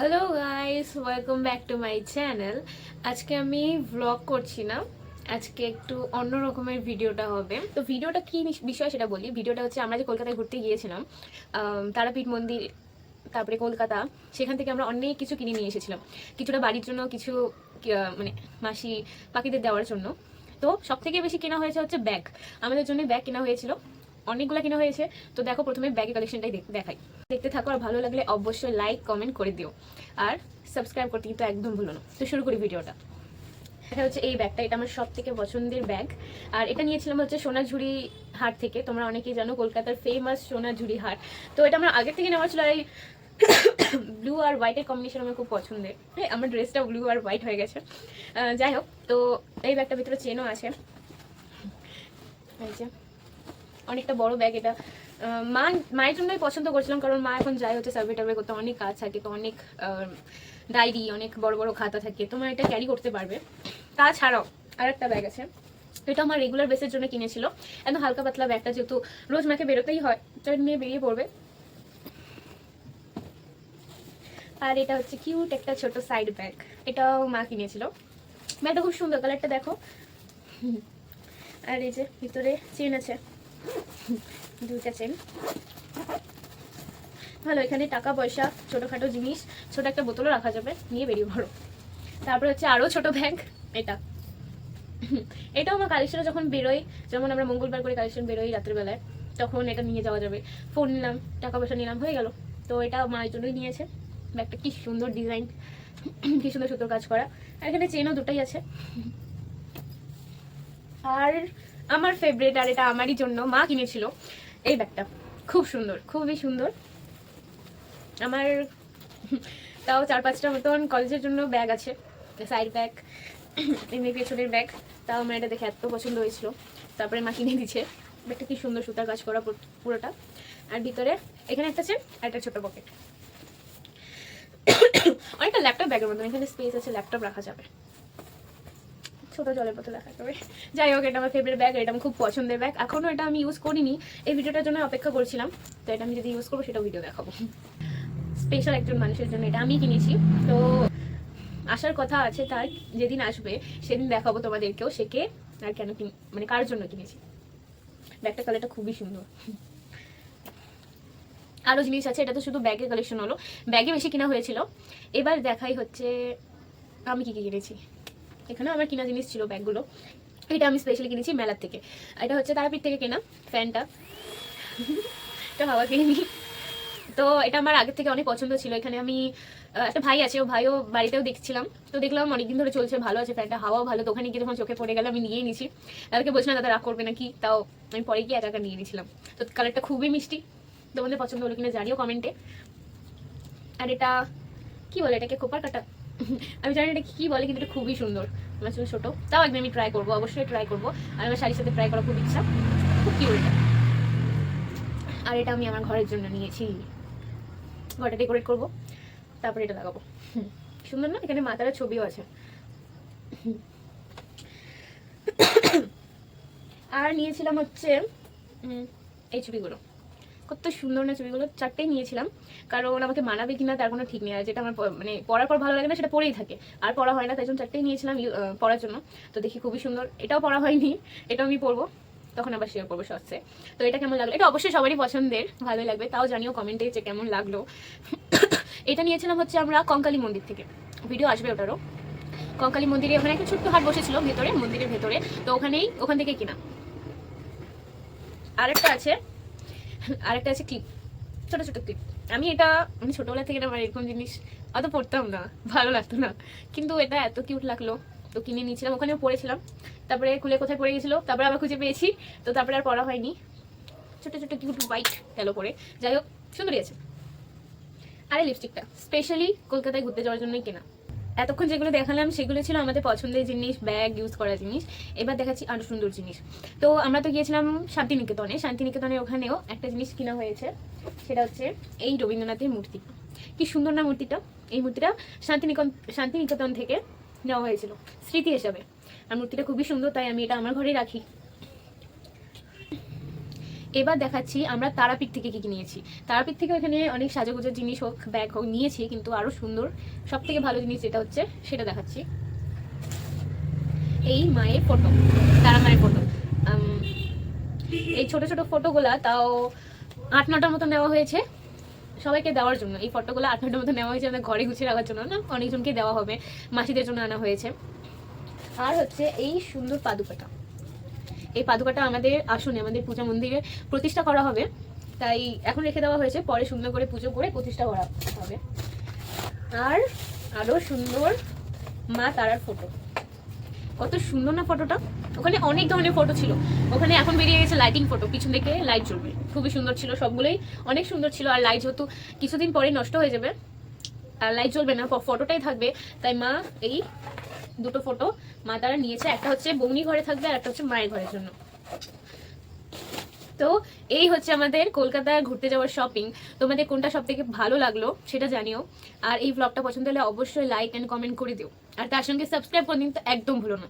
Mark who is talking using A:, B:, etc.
A: Hello guys welcome back to my channel আজকে আমি vlog করছি না। আজকে একটু অন্য রকমের ভিডিওটা হবে। তো ভিডিওটা কি বিষয় সেটা বলি। ভিডিওটা হচ্ছে আমরা যে কলকাতায় ঘুরতে গিয়েছিলাম তারাপীঠ মন্দির, তারপরে কলকাতা, সেখান থেকে আমরা অনেক কিছু কিনে নিয়ে এসেছিলাম। কিছুটা বাড়ির জন্য, কিছু মানে মাসি, পাখিদের দেওয়ার জন্য। তো সব থেকে বেশি কেনা হয়েছে হচ্ছে ব্যাগ। আমাদের জন্য ব্যাগ কেনা হয়েছিল। অনেকগুলো কেনা হয়েছে। তো দেখো প্রথমে ব্যাগের কালেকশনটাই দেখাই। দেখতে থাকো আর ভালো লাগলে অবশ্যই লাইক কমেন্ট করে দিও। আর সাবস্ক্রাইব করতে কিন্তু একদম ভুলো না। তো শুরু করি ভিডিওটা। এটা হচ্ছে এই ব্যাগটা এটা আমার সব থেকে পছন্দের ব্যাগ আর এটা নিয়েছিলাম হচ্ছে সোনাঝুরি হাট থেকে। তোমরা অনেকেই জানো কলকাতার ফেমাস সোনাঝুরি হাট। তো এটা আমার আগের থেকে নেওয়া ছিল আর এই ব্লু আর হোয়াইটের কম্বিনেশন আমার খুব পছন্দের। হ্যাঁ আমার ড্রেসটা ব্লু আর হোয়াইট হয়ে গেছে। যাই হোক, তো এই ব্যাগটার ভিতরে চেনও আছে। এই অনেকটা বড় ব্যাগ এটা। মা, মায়ের জন্যই পছন্দ করছিলাম কারণ মা এখন যাই হচ্ছে সার্ভে টার্ভে করতে অনেক কাজ থাকে, তো অনেক ডায়েরি অনেক বড় বড় খাতা থাকে তোমার এটা ক্যারি করতে পারবে। তাছাড়াও আর একটা ব্যাগ আছে, এটা আমার রেগুলার বেসের জন্য কিনেছিল। একদম হালকা পাতলা ব্যাগটা যেহেতু রোজ মাকে বেরোতেই হয় তো নিয়ে বেরিয়ে পড়বে। আর এটা হচ্ছে কিউট একটা ছোট সাইড ব্যাগ এটাও মা কিনেছিল। ব্যাগটা খুব সুন্দর কালারটা দেখো। আর এই যে ভিতরে চেন আছে। চেন ভালো, এখানে টাকা, পয়সা, ছোটোখাটো জিনিস, ছোট একটা বোতলও রাখা যাবে, নিয়ে বেরিয়ে পড়ো। তারপরে হচ্ছে আরও ছোট ব্যাগ এটা। এটাও আমার কালেকশনে যখন বেরোই, যেমন আমরা মঙ্গলবার করে কালেকশন বেরোই রাত্রেবেলায়, তখন এটা নিয়ে যাওয়া যাবে। ফোন নিলাম, টাকা, পয়সা নিলাম, হয়ে গেল। তো এটা মায়ের জন্যই নিয়েছে। ব্যাগটা কি সুন্দর ডিজাইন কি সুন্দর সুন্দর কাজ করা। আর এখানে চেনও দুটোই আছে। আর আমার ফেভারিট আর এটা আমারই জন্য, মা কিনেছিল। এই ব্যাগটা, খুব সুন্দর, খুবই সুন্দর। আমার তাও চার পাঁচটা মতন কলেজের জন্য ব্যাগ আছে সাইড ব্যাগ এমনি পেছনের ব্যাগ তাও আমার এটা দেখে এত পছন্দ হয়েছিল। তারপরে মা কিনে দিচ্ছে ব্যাগটা কি সুন্দর সুতার কাজ করা পুরো- পুরোটা। আর ভিতরে এখানে একটা আছে, আর একটা ছোট পকেট অনেকটা ল্যাপটপ ব্যাগের মতন, এখানে স্পেস আছে ল্যাপটপ রাখা যাবে। ছোট জলের বোতল রাখা যাবে যাই হোক, এটা আমার ফেভারিট ব্যাগ এটা খুব পছন্দের ব্যাগ এখনও এটা আমি ইউজ করিনি। এই ভিডিওটার জন্য অপেক্ষা করছিলাম। তো এটা আমি যদি ইউজ করব, সেটাও ভিডিও দেখাবো। স্পেশাল একজন মানুষের জন্য এটা আমি কিনেছি। তো আসার কথা আছে, তার যেদিন আসবে, সেদিন দেখাবো তোমাদেরকেও সে কে আর কেন মানে কার জন্য কিনেছি। ব্যাগটা কালারটা খুবই সুন্দর। আরও জিনিস আছে, এটা তো শুধু ব্যাগের কালেকশন হলো। ব্যাগে বেশি কেনা হয়েছিল। এবার দেখাই হচ্ছে, আমি কি কি কিনেছি। এখানেও আমার কিনা জিনিস ছিল ব্যাগগুলো। এটা আমি স্পেশালি কিনেছি মেলার থেকে। এটা হচ্ছে তারাপীঠ থেকে কেনা ফ্যানটা। এটা হাওয়া কিনি তো এটা আমার আগের থেকে অনেক পছন্দ ছিল। এখানে আমি একটা ভাই আছে, ও ভাইও বাড়িতেও দেখছিলাম। তো দেখলাম অনেকদিন ধরে চলছে, ভালো আছে ফ্যানটা, হাওয়াও ভালো। তো ওখানে গিয়ে যখন চোখে পড়ে গেল, আমি নিয়ে নিছি। তাদেরকে বলছিলাম, দাদা, রাগ করবে নাকি তাও আমি পরে গিয়ে একা নিয়ে নিয়েছিলাম তো কালারটা খুবই মিষ্টি। তোমাদের পছন্দ হলো কিনা জানিও কমেন্টে আর এটা, কি বলে এটাকে খোপার কাটা? আমি জানি এটা কি বলে, কিন্তু এটা খুবই সুন্দর। আমার চুল ছোটো। তাও একদিন আমি ট্রাই করব, অবশ্যই ট্রাই করব। আর আমার শাড়ির সাথে ট্রাই করার খুব ইচ্ছা। খুব কিউট আর এটা আমি আমার ঘরের জন্য নিয়েছি। ঘরটা ডেকোরেট করব। তারপরে এটা লাগাবো। সুন্দর না? এখানে মাতার ছবিও আছে। আর নিয়েছিলাম হচ্ছে এই ছবিগুলো। কত সুন্দর না ছবিগুলো, চারটেই নিয়েছিলাম। কারণ আমাকে মানাবে কিনা তার কোনো ঠিক নেই। আর যেটা আমার মানে পড়ার পর ভালো লাগে না, সেটা পড়েই থাকে। আর পড়া হয় না, তাই জন্য চারটেই নিয়েছিলাম পড়ার জন্য। তো দেখি খুবই সুন্দর। এটাও পড়া হয়নি, এটাও আমি পড়ব। তখন আবার শেয়ার করব শর্টসে তো এটা কেমন লাগল? এটা অবশ্যই সবারই পছন্দের, ভালোই লাগবে। তাও জানিও কমেন্টে যে কেমন লাগল। এটা নিয়েছিলাম হচ্ছে আমরা কঙ্কালী মন্দির থেকে। ভিডিও আসবে ওটারও। কঙ্কালী মন্দিরে ওখানে একটা ছোট্ট হাট বসেছিল ভেতরে, মন্দিরের ভেতরে। তো ওখানেই, ওখান থেকে কিনা। আরেকটা আছে। আরেকটা আছে ক্লিপ ছোট ছোট ক্লিপ আমি এটা, আমি ছোটবেলা থেকে আমার এরকম জিনিস অত পড়তাম না, ভালো লাগতো না। কিন্তু এটা এত কিউট লাগল, তো কিনে নিয়েছিলাম, ওখানেও পড়েছিলাম। তারপরে খুলে কোথায় পড়ে গেছিল, তারপরে আবার খুঁজে পেয়েছি, তো তারপরে আর পড়া হয়নি। ছোট ছোট কিউট হোয়াইট তেলো করে যাই হোক, সুন্দরই আছে। আর লিপস্টিকটা স্পেশালি কলকাতায় ঘুরতে যাওয়ার জন্যই কেনা। এতক্ষণ যেগুলো দেখালাম, সেগুলো ছিল আমাদের পছন্দের জিনিস ব্যাগ ইউজ করা জিনিস। এবার দেখাচ্ছি আরও সুন্দর জিনিস। তো আমরা তো গিয়েছিলাম শান্তিনিকেতনে। শান্তিনিকেতনের ওখানেও একটা জিনিস কিনা হয়েছে, সেটা হচ্ছে এই রবীন্দ্রনাথের মূর্তি। কি সুন্দর না মূর্তিটা? এই মূর্তিটা শান্তিনিকন, শান্তিনিকেতন থেকে নেওয়া হয়েছিল, স্মৃতি হিসাবে। আর মূর্তিটা খুবই সুন্দর, তাই আমি এটা আমার ঘরেই রাখি। এবার দেখাচ্ছি আমরা তারাপীঠ থেকে কি কি নিয়েছি। তারাপীঠ থেকে এখানে অনেক সাজাগোজার জিনিস হোক, ব্যাগ হোক নিয়েছি, কিন্তু আরও সুন্দর সব থেকে ভালো জিনিস যেটা হচ্ছে, সেটা দেখাচ্ছি। এই মায়ের ফটো, তারা মায়ের ফটো। এই ছোট ছোট ফটোগুলা তাও আট নটার মতো নেওয়া হয়েছে। সবাইকে দেওয়ার জন্য, এই ফটোগুলো আট নটার মতো নেওয়া হয়েছে আমাদের ঘরে গুছিয়ে রাখার জন্য না, অনেকজনকে দেওয়া হবে, মাসিদের জন্য আনা হয়েছে। আর হচ্ছে এই সুন্দর পাদুকাটা। এই পাদুকাটা আমাদের আসনে, আমাদের পূজা মন্দিরে প্রতিষ্ঠা করা হবে। তাই এখন রেখে দেওয়া হয়েছে, পরে সুন্দর করে পুজো করে প্রতিষ্ঠা করা হবে। আর আরও সুন্দর মা তারার ফটো। কত সুন্দর না ফটোটা? ওখানে অনেক ধরনের ফটো ছিল। ওখানে এখন বেরিয়ে গেছে লাইটিং ফটো পিছন থেকে লাইট জ্বলবে। খুবই সুন্দর ছিল, সবগুলোই অনেক সুন্দর ছিল। আর লাইট যেহেতু কিছুদিন পরেই নষ্ট হয়ে যাবে, আর লাইট জ্বলবে না ফটোটাই থাকবে। তাই মা এই দুটো ফটো মা তারা নিয়েছে। একটা হচ্ছে বৌনি ঘরে থাকবে আর একটা হচ্ছে মায়ের ঘরের জন্য। তো এই হচ্ছে আমাদের কলকাতায় ঘুরতে যাওয়ার শপিং তোমাদের কোনটা সব থেকে ভালো লাগল সেটা জানিও। আর এই ব্লগটা পছন্দ হলে অবশ্যই লাইক অ্যান্ড কমেন্ট করে দিও। আর তার সঙ্গে সাবস্ক্রাইব করে দিন, তো একদম ভুলো না।